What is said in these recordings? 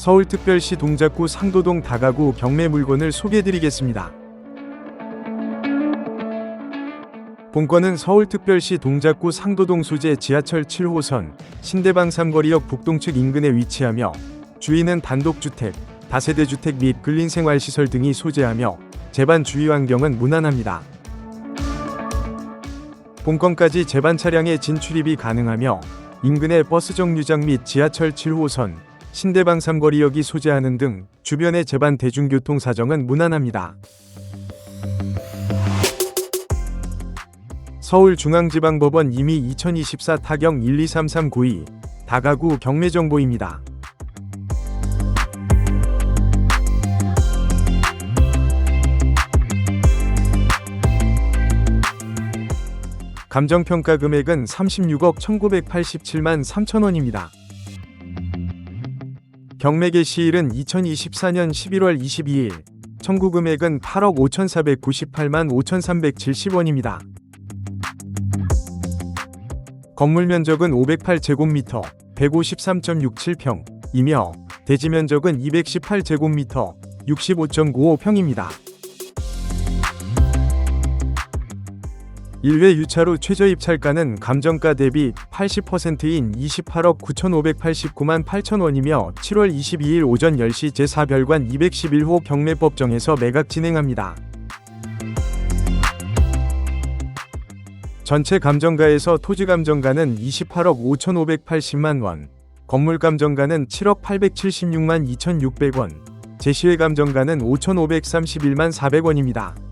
서울특별시 동작구 상도동 다가구 경매 물건을 소개해드리겠습니다. 본건은 서울특별시 동작구 상도동 소재 지하철 7호선 신대방 삼거리역 북동측 인근에 위치하며 주위는 단독주택, 다세대 주택 및 근린생활시설 등이 소재하며 재반 주위 환경은 무난합니다. 본건까지 재반 차량의 진출입이 가능하며 인근의 버스 정류장 및 지하철 7호선, 신대방 삼거리역이 소재하는 등 주변의 재반 대중교통 사정은 무난합니다. 서울중앙지방법원 이미 2024 타경 123392 다가구 경매 정보입니다. 감정평가 금액은 36억 1987만 3천원입니다. 경매 개 시일은 2024년 11월 22일, 청구 금액은 8억 5,498만 5,370원입니다. 건물 면적은 508제곱미터, 153.67평이며 대지 면적은 218제곱미터, 65.95평입니다. 1회 유차로 최저 입찰가는 감정가 대비 80%인 28억 9,589만 8천원이며 7월 22일 오전 10시 제4별관 211호 경매법정에서 매각 진행합니다. 전체 감정가에서 토지 감정가는 28억 5,580만 원, 건물 감정가는 7억 876만 2,600원, 제시회 감정가는 5,531만 400원입니다.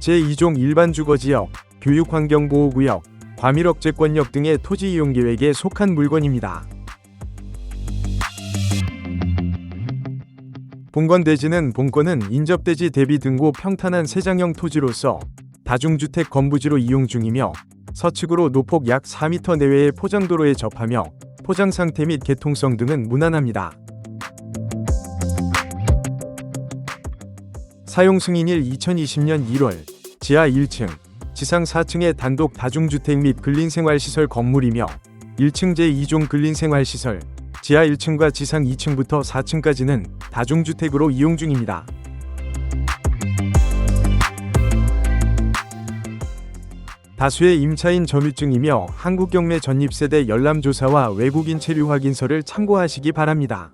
제2종 일반 주거지역, 교육환경보호구역, 과밀억제권역 등의 토지 이용 계획에 속한 물건입니다. 본건 대지는 본건은 인접대지 대비 등고 평탄한 세장형 토지로서 다중주택 건부지로 이용 중이며 서측으로 노폭 약 4m 내외의 포장도로에 접하며 포장 상태 및 개통성 등은 무난합니다. 사용 승인일 2020년 1월 지하 1층, 지상 4층의 단독 다중주택 및 근린생활시설 건물이며 1층 제2종 근린생활시설, 지하 1층과 지상 2층부터 4층까지는 다중주택으로 이용 중입니다. 다수의 임차인 점유증이며 한국경매 전입세대 열람조사와 외국인 체류 확인서를 참고하시기 바랍니다.